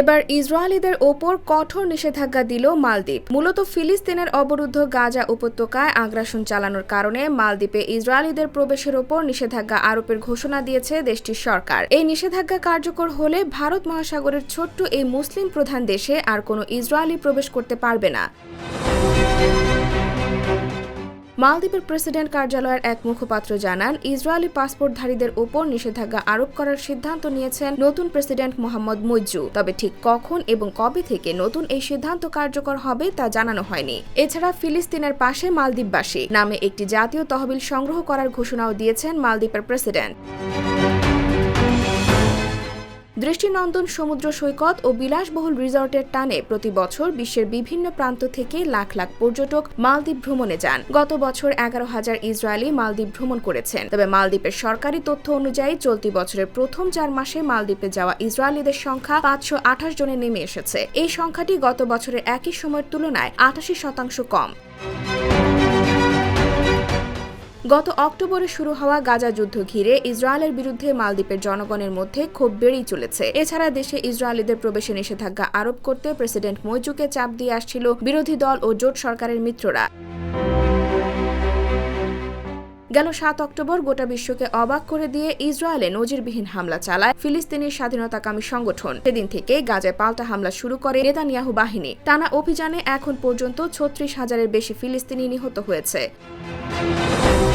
এবার ইসরায়েলিদের ওপর কঠোর নিষেধাজ্ঞা দিল মালদ্বীপ। মূলত ফিলিস্তিনের অবরুদ্ধ গাজা উপত্যকায় আগ্রাসন চালানোর কারণে মালদ্বীপে ইসরায়েলিদের প্রবেশের ওপর নিষেধাজ্ঞা আরোপের ঘোষণা দিয়েছে দেশটির সরকার। এই নিষেধাজ্ঞা কার্যকর হলে ভারত মহাসাগরের ছোট্ট এই মুসলিম প্রধান দেশে আর কোনো ইসরায়েলি প্রবেশ করতে পারবে না। মালদ্বীপের প্রেসিডেন্ট কার্যালয়ের এক মুখপাত্র জানান, ইসরায়েলি পাসপোর্টধারীদের উপর নিষেধাজ্ঞা আরোপ করার সিদ্ধান্ত নিয়েছেন নতুন প্রেসিডেন্ট মোহাম্মদ মজ্জু তবে ঠিক কখন এবং কবে থেকে নতুন এই সিদ্ধান্ত কার্যকর হবে তা জানানো হয়নি। এছাড়া ফিলিস্তিনের পাশে মালদ্বীপবাসী নামে একটি জাতীয় তহবিল সংগ্রহ করার ঘোষণাও দিয়েছেন মালদ্বীপের প্রেসিডেন্ট। দৃষ্টিনন্দন সমুদ্র সৈকত ও বিলাসবহুল রিসর্টের টানে প্রতি বছর বিশ্বের বিভিন্ন প্রান্ত থেকে লাখ লাখ পর্যটক মালদ্বীপ ভ্রমণে যান। গত বছর এগারো হাজার ইসরায়েলি মালদ্বীপ ভ্রমণ করেছেন। তবে মালদ্বীপের সরকারি তথ্য অনুযায়ী চলতি বছরের প্রথম চার মাসে মালদ্বীপে যাওয়া ইসরায়েলিদের সংখ্যা পাঁচশো আঠাশ জনে নেমে এসেছে। এই সংখ্যাটি গত বছরের একই সময়ের তুলনায় আটাশি শতাংশ কম। গত অক্টোবরে শুরু হওয়া গাজা যুদ্ধ ঘিরে ইসরায়েলের বিরুদ্ধে মালদ্বীপের জনগণের মধ্যে ক্ষোভ বেড়েই চলেছে। এছাড়া দেশে ইসরায়েলিদের প্রবেশে নিষেধাজ্ঞা আরোপ করতে প্রেসিডেন্ট মৈজুকে চাপ দিয়ে আসছিল বিরোধী দল ও জোট সরকারের মিত্ররা। গেল সাত অক্টোবর গোটা বিশ্বকে অবাক করে দিয়ে ইসরায়েলে নজিরবিহীন হামলা চালায় ফিলিস্তিনি স্বাধীনতাকামী সংগঠন। সেদিন থেকে গাজায় পাল্টা হামলা শুরু করে নেতানিয়াহু বাহিনী। টানা অভিযানে এখন পর্যন্ত ছত্রিশ হাজারের বেশি ফিলিস্তিনি নিহত হয়েছে।